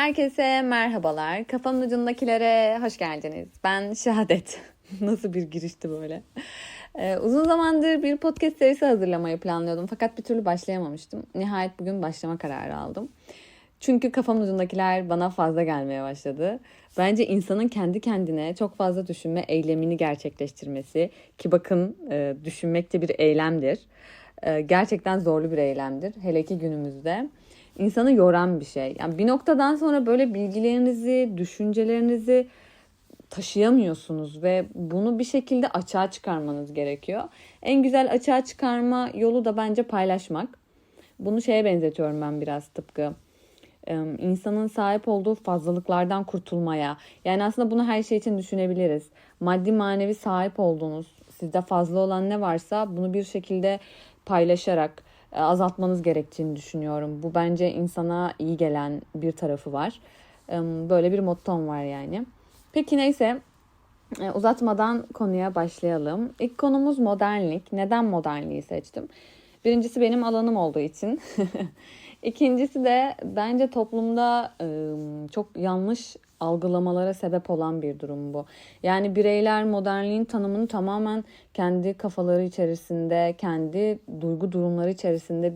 Herkese merhabalar. Kafamın ucundakilere hoş geldiniz. Ben Şehadet. Nasıl bir girişti böyle. Ee, uzun zamandır bir podcast serisi hazırlamayı planlıyordum fakat bir türlü başlayamamıştım. Nihayet bugün başlama kararı aldım. Çünkü kafamın ucundakiler bana fazla gelmeye başladı. Bence insanın kendi kendine çok fazla düşünme eylemini gerçekleştirmesi ki bakın e, düşünmek de bir eylemdir. E, gerçekten zorlu bir eylemdir. Hele ki günümüzde insanı yoran bir şey. Yani bir noktadan sonra böyle bilgilerinizi, düşüncelerinizi taşıyamıyorsunuz ve bunu bir şekilde açığa çıkarmanız gerekiyor. En güzel açığa çıkarma yolu da bence paylaşmak. Bunu şeye benzetiyorum ben biraz tıpkı insanın sahip olduğu fazlalıklardan kurtulmaya. Yani aslında bunu her şey için düşünebiliriz. Maddi manevi sahip olduğunuz, sizde fazla olan ne varsa bunu bir şekilde paylaşarak azaltmanız gerektiğini düşünüyorum. Bu bence insana iyi gelen bir tarafı var. Böyle bir mottom var yani. Peki neyse e, uzatmadan konuya başlayalım. İlk konumuz modernlik. Neden modernliği seçtim? Birincisi benim alanım olduğu için. İkincisi de bence toplumda çok yanlış algılamalara sebep olan bir durum bu. Yani bireyler modernliğin tanımını tamamen kendi kafaları içerisinde, kendi duygu durumları içerisinde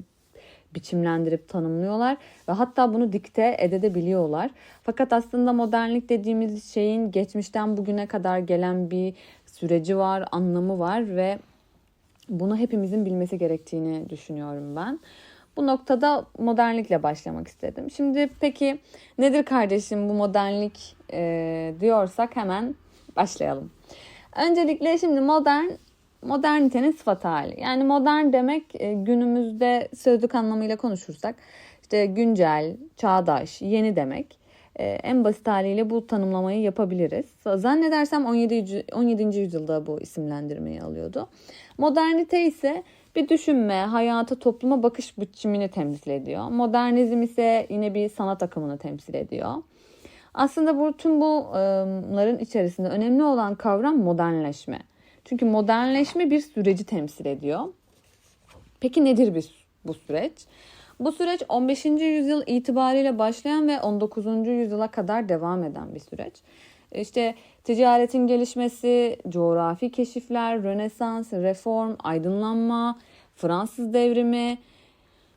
biçimlendirip tanımlıyorlar ve hatta bunu dikte edebiliyorlar. Fakat aslında modernlik dediğimiz şeyin geçmişten bugüne kadar gelen bir süreci var, anlamı var ve bunu hepimizin bilmesi gerektiğini düşünüyorum ben. Bu noktada modernlikle başlamak istedim. Şimdi peki nedir kardeşim bu modernlik e, diyorsak hemen başlayalım. Öncelikle şimdi modern modernitenin sıfat hali. Yani modern demek e, günümüzde sözlük anlamıyla konuşursak işte güncel, çağdaş, yeni demek. E, en basit haliyle bu tanımlamayı yapabiliriz. Zannedersem 17. 17. yüzyılda bu isimlendirmeyi alıyordu. Modernite ise bir düşünme, hayata, topluma bakış biçimini temsil ediyor. Modernizm ise yine bir sanat akımını temsil ediyor. Aslında bu tüm bunların içerisinde önemli olan kavram modernleşme. Çünkü modernleşme bir süreci temsil ediyor. Peki nedir bir, bu süreç? Bu süreç 15. yüzyıl itibariyle başlayan ve 19. yüzyıla kadar devam eden bir süreç. İşte ticaretin gelişmesi, coğrafi keşifler, Rönesans, reform, aydınlanma, Fransız devrimi,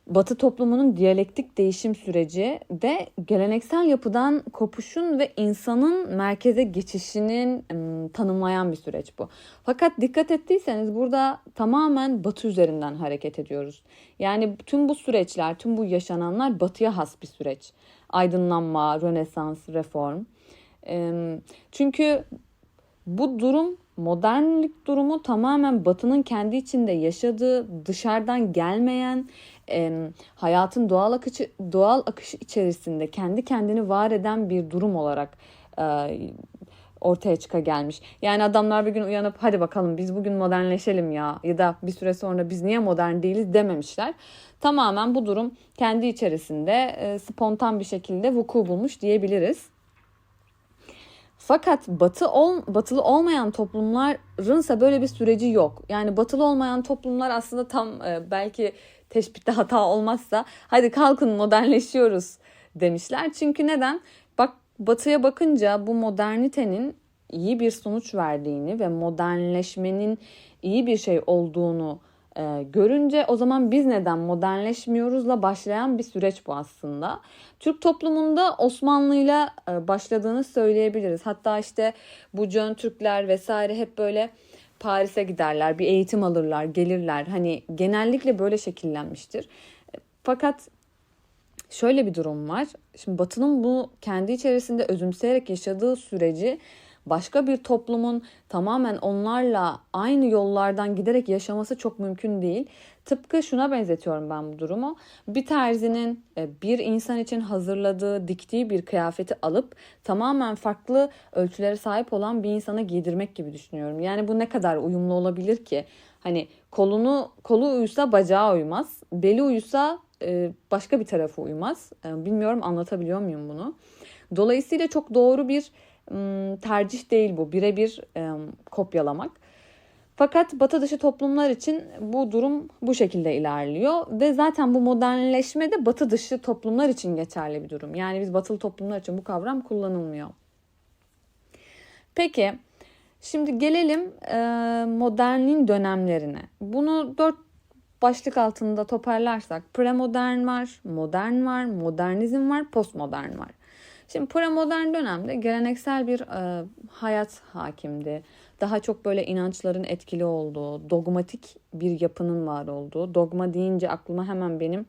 Batı toplumunun diyalektik değişim süreci de geleneksel yapıdan kopuşun ve insanın merkeze geçişinin tanımlayan bir süreç bu. Fakat dikkat ettiyseniz burada tamamen batı üzerinden hareket ediyoruz. Yani tüm bu süreçler, tüm bu yaşananlar batıya has bir süreç. Aydınlanma, Rönesans, reform. Çünkü bu durum modernlik durumu tamamen batının kendi içinde yaşadığı dışarıdan gelmeyen hayatın doğal akışı doğal akışı içerisinde kendi kendini var eden bir durum olarak ortaya çıka gelmiş. Yani adamlar bir gün uyanıp hadi bakalım biz bugün modernleşelim ya ya da bir süre sonra biz niye modern değiliz dememişler. Tamamen bu durum kendi içerisinde spontan bir şekilde vuku bulmuş diyebiliriz. Fakat batı ol, batılı olmayan toplumlarınsa böyle bir süreci yok. Yani batılı olmayan toplumlar aslında tam e, belki teşbihte hata olmazsa hadi kalkın modernleşiyoruz demişler. Çünkü neden? Batıya bakınca bu modernitenin iyi bir sonuç verdiğini ve modernleşmenin iyi bir şey olduğunu e, görünce o zaman biz neden modernleşmiyoruzla başlayan bir süreç bu aslında. Türk toplumunda Osmanlı'yla e, başladığını söyleyebiliriz. Hatta işte bu Cön Türkler vesaire hep böyle Paris'e giderler, bir eğitim alırlar, gelirler. Hani genellikle böyle şekillenmiştir. Fakat şöyle bir durum var. Şimdi Batı'nın bu kendi içerisinde özümseyerek yaşadığı süreci başka bir toplumun tamamen onlarla aynı yollardan giderek yaşaması çok mümkün değil. Tıpkı şuna benzetiyorum ben bu durumu. Bir terzinin e, bir insan için hazırladığı, diktiği bir kıyafeti alıp tamamen farklı ölçülere sahip olan bir insana giydirmek gibi düşünüyorum. Yani bu ne kadar uyumlu olabilir ki? Hani kolunu kolu uyusa bacağı uymaz, beli uyusa başka bir tarafı uymaz. E, bilmiyorum anlatabiliyor muyum bunu? Dolayısıyla çok doğru bir tercih değil bu. Birebir kopyalamak. Fakat batı dışı toplumlar için bu durum bu şekilde ilerliyor ve zaten bu modernleşme de batı dışı toplumlar için geçerli bir durum. Yani biz batılı toplumlar için bu kavram kullanılmıyor. Peki şimdi gelelim e, modernin dönemlerine. Bunu dört başlık altında toparlarsak premodern var, modern var, modernizm var, postmodern var. Şimdi premodern dönemde geleneksel bir e, hayat hakimdi. Daha çok böyle inançların etkili olduğu, dogmatik bir yapının var olduğu. Dogma deyince aklıma hemen benim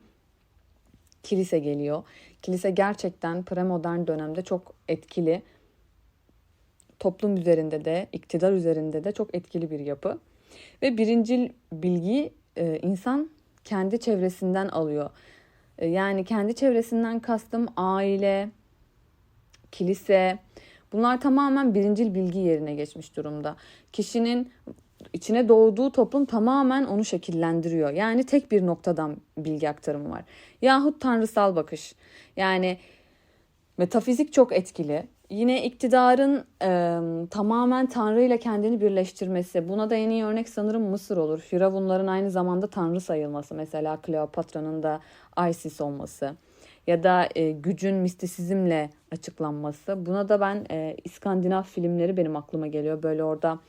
kilise geliyor. Kilise gerçekten premodern dönemde çok etkili. Toplum üzerinde de, iktidar üzerinde de çok etkili bir yapı. Ve birincil bilgi e, insan kendi çevresinden alıyor. E, yani kendi çevresinden kastım aile, kilise. Bunlar tamamen birincil bilgi yerine geçmiş durumda. Kişinin içine doğduğu toplum tamamen onu şekillendiriyor. Yani tek bir noktadan bilgi aktarımı var. Yahut tanrısal bakış. Yani metafizik çok etkili. Yine iktidarın e, tamamen Tanrı ile kendini birleştirmesi. Buna da en iyi örnek sanırım Mısır olur. Firavunların aynı zamanda Tanrı sayılması. Mesela Kleopatra'nın da Isis olması. Ya da e, gücün mistisizmle açıklanması. Buna da ben e, İskandinav filmleri benim aklıma geliyor. Böyle orada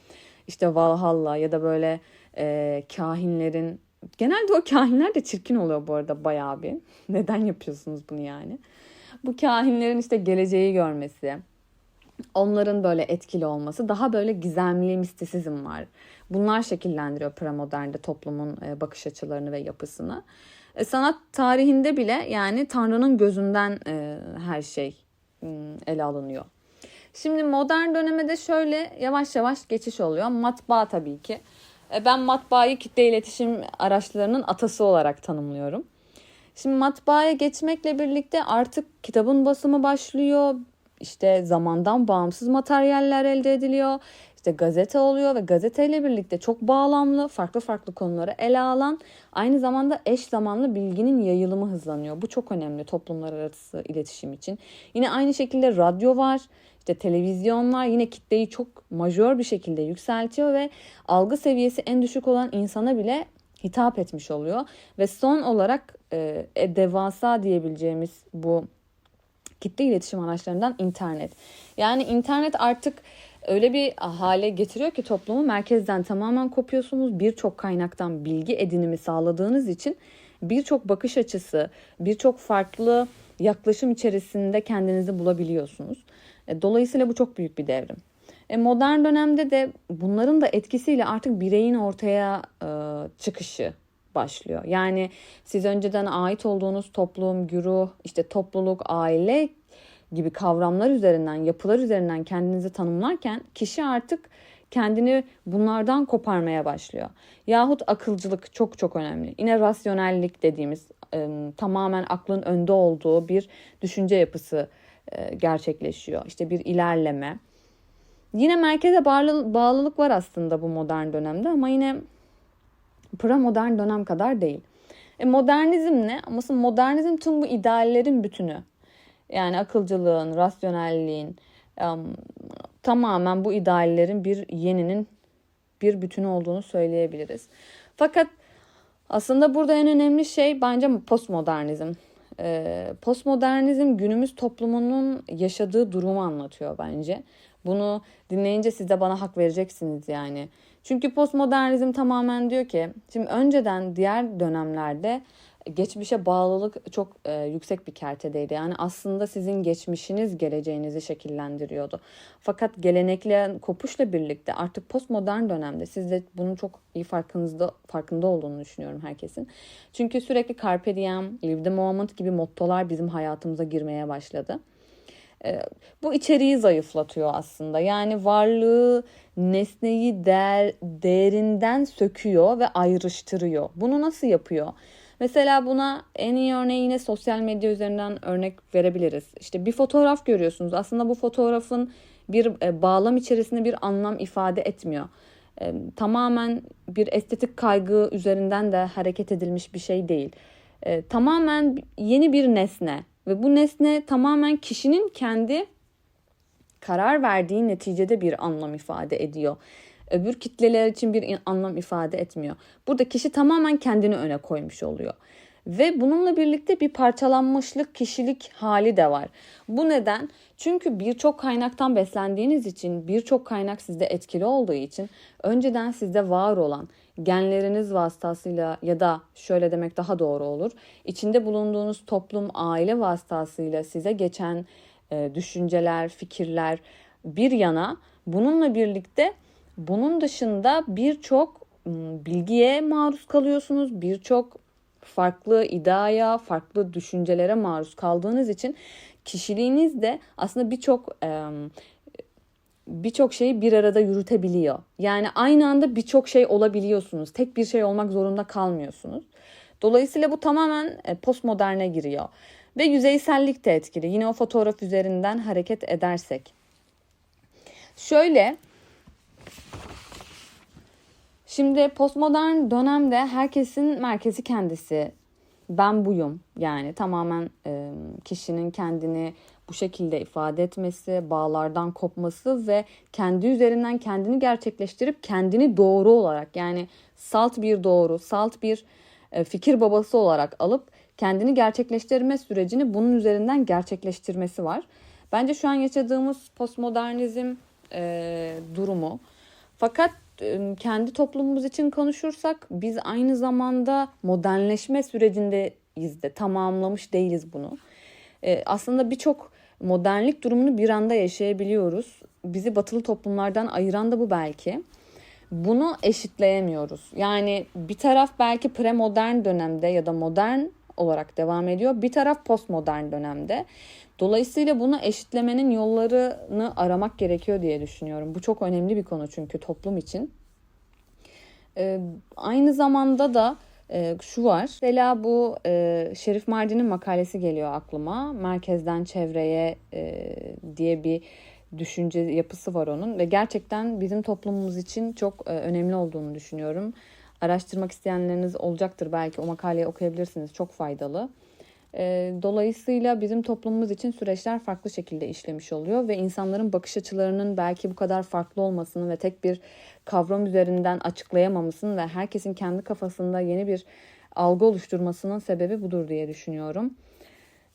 işte Valhalla ya da böyle e, kahinlerin... Genelde o kahinler de çirkin oluyor bu arada bayağı bir. Neden yapıyorsunuz bunu yani? Bu kahinlerin işte geleceği görmesi, onların böyle etkili olması daha böyle gizemli mistisizm var. Bunlar şekillendiriyor premodernde toplumun e, bakış açılarını ve yapısını. E, sanat tarihinde bile yani Tanrı'nın gözünden e, her şey ele alınıyor. Şimdi modern döneme de şöyle yavaş yavaş geçiş oluyor. Matbaa tabii ki. Ben matbaayı kitle iletişim araçlarının atası olarak tanımlıyorum. Şimdi matbaaya geçmekle birlikte artık kitabın basımı başlıyor işte zamandan bağımsız materyaller elde ediliyor. İşte gazete oluyor ve gazeteyle birlikte çok bağlamlı, farklı farklı konuları ele alan, aynı zamanda eş zamanlı bilginin yayılımı hızlanıyor. Bu çok önemli toplumlar arası iletişim için. Yine aynı şekilde radyo var, işte televizyon var. Yine kitleyi çok majör bir şekilde yükseltiyor ve algı seviyesi en düşük olan insana bile hitap etmiş oluyor. Ve son olarak e, devasa diyebileceğimiz bu kitle iletişim araçlarından internet. Yani internet artık öyle bir hale getiriyor ki toplumu merkezden tamamen kopuyorsunuz. Birçok kaynaktan bilgi edinimi sağladığınız için birçok bakış açısı, birçok farklı yaklaşım içerisinde kendinizi bulabiliyorsunuz. E, dolayısıyla bu çok büyük bir devrim. E, modern dönemde de bunların da etkisiyle artık bireyin ortaya e, çıkışı başlıyor. Yani siz önceden ait olduğunuz toplum, güruh, işte topluluk, aile gibi kavramlar üzerinden, yapılar üzerinden kendinizi tanımlarken kişi artık kendini bunlardan koparmaya başlıyor. Yahut akılcılık çok çok önemli. Yine rasyonellik dediğimiz tamamen aklın önde olduğu bir düşünce yapısı e, gerçekleşiyor. İşte bir ilerleme. Yine merkeze bağlı, bağlılık var aslında bu modern dönemde ama yine premodern dönem kadar değil. E modernizm ne? Ama modernizm tüm bu ideallerin bütünü. Yani akılcılığın, rasyonelliğin tamamen bu ideallerin bir yeninin bir bütünü olduğunu söyleyebiliriz. Fakat aslında burada en önemli şey bence postmodernizm. Ee, postmodernizm günümüz toplumunun yaşadığı durumu anlatıyor bence. Bunu dinleyince siz de bana hak vereceksiniz yani. Çünkü postmodernizm tamamen diyor ki şimdi önceden diğer dönemlerde geçmişe bağlılık çok e, yüksek bir kertedeydi. Yani aslında sizin geçmişiniz geleceğinizi şekillendiriyordu. Fakat gelenekle kopuşla birlikte artık postmodern dönemde siz de bunun çok iyi farkınızda farkında olduğunu düşünüyorum herkesin. Çünkü sürekli carpe diem, live the moment gibi mottolar bizim hayatımıza girmeye başladı. E, bu içeriği zayıflatıyor aslında. Yani varlığı, nesneyi değer, değerinden söküyor ve ayrıştırıyor. Bunu nasıl yapıyor? Mesela buna en iyi örneği yine sosyal medya üzerinden örnek verebiliriz. İşte bir fotoğraf görüyorsunuz. Aslında bu fotoğrafın bir e, bağlam içerisinde bir anlam ifade etmiyor. E, tamamen bir estetik kaygı üzerinden de hareket edilmiş bir şey değil. E, tamamen yeni bir nesne ve bu nesne tamamen kişinin kendi karar verdiği neticede bir anlam ifade ediyor. öbür kitleler için bir anlam ifade etmiyor. Burada kişi tamamen kendini öne koymuş oluyor. Ve bununla birlikte bir parçalanmışlık kişilik hali de var. Bu neden? Çünkü birçok kaynaktan beslendiğiniz için, birçok kaynak sizde etkili olduğu için önceden sizde var olan genleriniz vasıtasıyla ya da şöyle demek daha doğru olur. içinde bulunduğunuz toplum, aile vasıtasıyla size geçen e, düşünceler, fikirler bir yana bununla birlikte bunun dışında birçok bilgiye maruz kalıyorsunuz. Birçok farklı iddiaya, farklı düşüncelere maruz kaldığınız için kişiliğiniz de aslında birçok birçok şeyi bir arada yürütebiliyor. Yani aynı anda birçok şey olabiliyorsunuz. Tek bir şey olmak zorunda kalmıyorsunuz. Dolayısıyla bu tamamen postmoderne giriyor. Ve yüzeysellik de etkili. Yine o fotoğraf üzerinden hareket edersek. Şöyle Şimdi postmodern dönemde herkesin merkezi kendisi. Ben buyum yani tamamen e, kişinin kendini bu şekilde ifade etmesi, bağlardan kopması ve kendi üzerinden kendini gerçekleştirip kendini doğru olarak yani salt bir doğru, salt bir e, fikir babası olarak alıp kendini gerçekleştirme sürecini bunun üzerinden gerçekleştirmesi var. Bence şu an yaşadığımız postmodernizm e, durumu. Fakat kendi toplumumuz için konuşursak biz aynı zamanda modernleşme sürecindeyiz de tamamlamış değiliz bunu. E, aslında birçok modernlik durumunu bir anda yaşayabiliyoruz. Bizi batılı toplumlardan ayıran da bu belki. Bunu eşitleyemiyoruz. Yani bir taraf belki premodern dönemde ya da modern olarak devam ediyor. Bir taraf postmodern dönemde. Dolayısıyla bunu eşitlemenin yollarını aramak gerekiyor diye düşünüyorum. Bu çok önemli bir konu çünkü toplum için. Ee, aynı zamanda da e, şu var. Mesela bu e, Şerif Mardin'in makalesi geliyor aklıma. Merkezden çevreye e, diye bir düşünce yapısı var onun ve gerçekten bizim toplumumuz için çok e, önemli olduğunu düşünüyorum. Araştırmak isteyenleriniz olacaktır belki o makaleyi okuyabilirsiniz. Çok faydalı. E, dolayısıyla bizim toplumumuz için süreçler farklı şekilde işlemiş oluyor ve insanların bakış açılarının belki bu kadar farklı olmasını ve tek bir kavram üzerinden açıklayamamasının ve herkesin kendi kafasında yeni bir algı oluşturmasının sebebi budur diye düşünüyorum.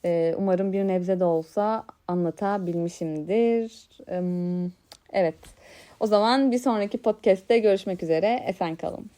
E, umarım bir nebze de olsa anlatabilmişimdir. Evet. O zaman bir sonraki podcast'te görüşmek üzere. Esen kalın.